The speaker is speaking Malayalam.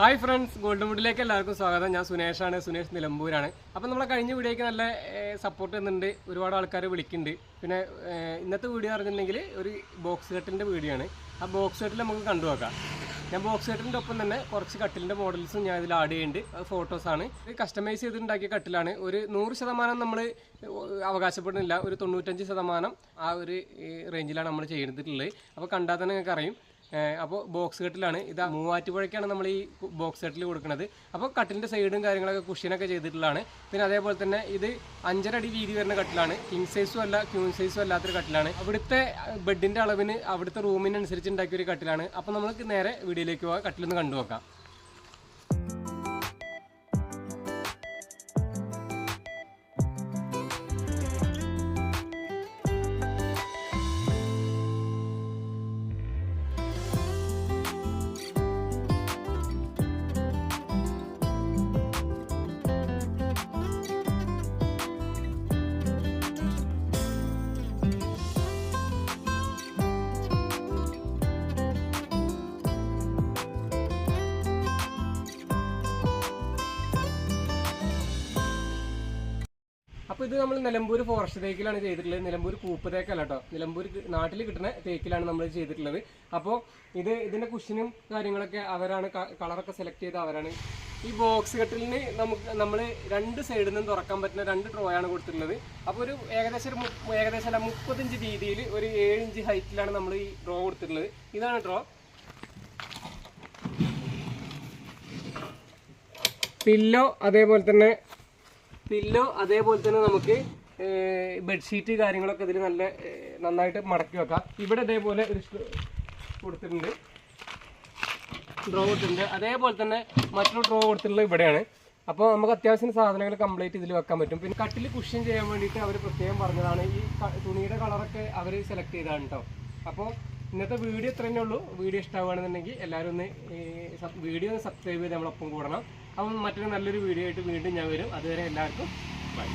ഹായ് ഫ്രണ്ട്സ് ഗോൾഡ് വുഡിലേക്ക് എല്ലാവർക്കും സ്വാഗതം. ഞാൻ സുനേഷാണ് സുനേഷ് നിലമ്പൂരാണ്. അപ്പോൾ നമ്മളെ കഴിഞ്ഞ വീഡിയോയ്ക്ക് നല്ല സപ്പോർട്ട് തന്നുണ്ട് ഒരുപാട് ആൾക്കാർ വിളിക്കുന്നുണ്ട്. പിന്നെ ഇന്നത്തെ വീഡിയോ പറഞ്ഞിട്ടുണ്ടെങ്കിൽ ഒരു ബോക്സ് കട്ടിലിന്റെ വീഡിയോ ആണ്. ആ ബോക്സ് കട്ടിൽ നമുക്ക് കണ്ടു നോക്കാം. ഞാൻ ബോക്സ് കട്ടിലിന്റെ ഒപ്പം തന്നെ കുറച്ച് കട്ടിലിന്റെ മോഡൽസും ഞാൻ ഇതിൽ ആഡ് ചെയ്യുന്നുണ്ട്. അത് ഫോട്ടോസാണ് ഇത് കസ്റ്റമൈസ് ചെയ്തിട്ടുണ്ടാക്കിയ കട്ടിലാണ് ഒരു നൂറ് ശതമാനം നമ്മൾ അവകാശപ്പെടുന്നില്ല. ഒരു തൊണ്ണൂറ്റഞ്ച് ശതമാനം ആ ഒരു റേഞ്ചിലാണ് നമ്മൾ ചെയ്തിട്ടുള്ളത്. അപ്പോൾ കണ്ടാൽ തന്നെ നിങ്ങൾക്ക് അറിയും. അപ്പോൾ ബോക്സ് കെട്ടിലാണ്. ഇത് മൂവാറ്റുപുഴയ്ക്കാണ് നമ്മൾ ഈ ബോക്സ് കെട്ടിൽ കൊടുക്കുന്നത്. അപ്പോൾ കട്ടിലിന്റെ സൈഡും കാര്യങ്ങളൊക്കെ കുഷ്യനൊക്കെ ചെയ്തിട്ടുള്ളതാണ്. പിന്നെ അതേപോലെ തന്നെ ഇത് അഞ്ചര അടി വീതി വരുന്ന കട്ടിലാണ്. കിങ് സൈസും അല്ല ക്യൂൺ സൈസും അല്ലാത്തൊരു കട്ടിലാണ്. അവിടുത്തെ ബെഡിന്റെ അളവിന് അവിടുത്തെ റൂമിനനുസരിച്ച് ഉണ്ടാക്കിയ ഒരു കട്ടിലാണ്. അപ്പോൾ നമുക്ക് നേരെ വീഡിയോയിലേക്ക് പോകാം കട്ടിലൊന്ന് കണ്ടു നോക്കാം അപ്പോൾ ഇത് നമ്മൾ നിലമ്പൂർ ഫോറസ്റ്റ് തേക്കിലാണ് ചെയ്തിട്ടുള്ളത്. നിലമ്പൂർ കൂപ്പ് തേക്കല്ല കേട്ടോ നിലമ്പൂർ നാട്ടിൽ കിട്ടുന്ന തേക്കിലാണ് നമ്മൾ ചെയ്തിട്ടുള്ളത്. അപ്പോൾ ഇത് ഇതിന്റെ കുഷനും കാര്യങ്ങളൊക്കെ അവരാണ് കളറൊക്കെ സെലക്ട് ചെയ്ത് അവരാണ്. ഈ ബോക്സ് കെട്ടിലിന് നമുക്ക് നമ്മൾ രണ്ട് സൈഡിൽ നിന്നും തുറക്കാൻ പറ്റുന്ന രണ്ട് ട്രോ ആണ് കൊടുത്തിട്ടുള്ളത്. അപ്പോൾ ഒരു ഏകദേശം ഏകദേശം അല്ല മുപ്പത്തഞ്ച് വീതിയിൽ ഒരു ഏഴ് ഇഞ്ച് ഹൈറ്റിലാണ് നമ്മൾ ഈ ഡ്രോ കൊടുത്തിട്ടുള്ളത്. ഇതാണ് ഡ്രോ പില്ലോ അതേപോലെ തന്നെ പില്ലോ അതേപോലെ തന്നെ നമുക്ക് ബെഡ്ഷീറ്റ് കാര്യങ്ങളൊക്കെ ഇതിൽ നല്ല നന്നായിട്ട് മടക്കി വെക്കാം. ഇവിടെ ഇതേപോലെ ഒരു കൊടുത്തിട്ടുണ്ട്. ഡ്രോ കൊടുത്തിട്ടുണ്ട്. അതേപോലെ തന്നെ മറ്റൊരു ഡ്രോ കൊടുത്തിട്ടുള്ളത് ഇവിടെയാണ്. അപ്പോൾ നമുക്ക് അത്യാവശ്യം സാധനങ്ങൾ കംപ്ലീറ്റ് ഇതിൽ വെക്കാൻ പറ്റും. പിന്നെ കട്ടിൽ കുഷ്യൻ ചെയ്യാൻ വേണ്ടിയിട്ട് അവർ പ്രത്യേകം പറഞ്ഞതാണ്. ഈ തുണിയുടെ കളറൊക്കെ അവർ സെലക്ട് ചെയ്തതാണ് കേട്ടോ അപ്പോൾ ഇന്നത്തെ വീഡിയോ ഇത്രയേ ഉള്ളൂ. വീഡിയോ ഇഷ്ടമാണെന്നുണ്ടെങ്കിൽ എല്ലാവരും ഒന്ന് വീഡിയോ ഒന്ന് സബ്സ്ക്രൈബ് ചെയ്ത് നമ്മളൊപ്പം കൂടണം. അപ്പം മറ്റൊരു നല്ലൊരു വീഡിയോ ആയിട്ട് വീണ്ടും ഞാൻ വരും. അതുവരെ എല്ലാവർക്കും ബൈ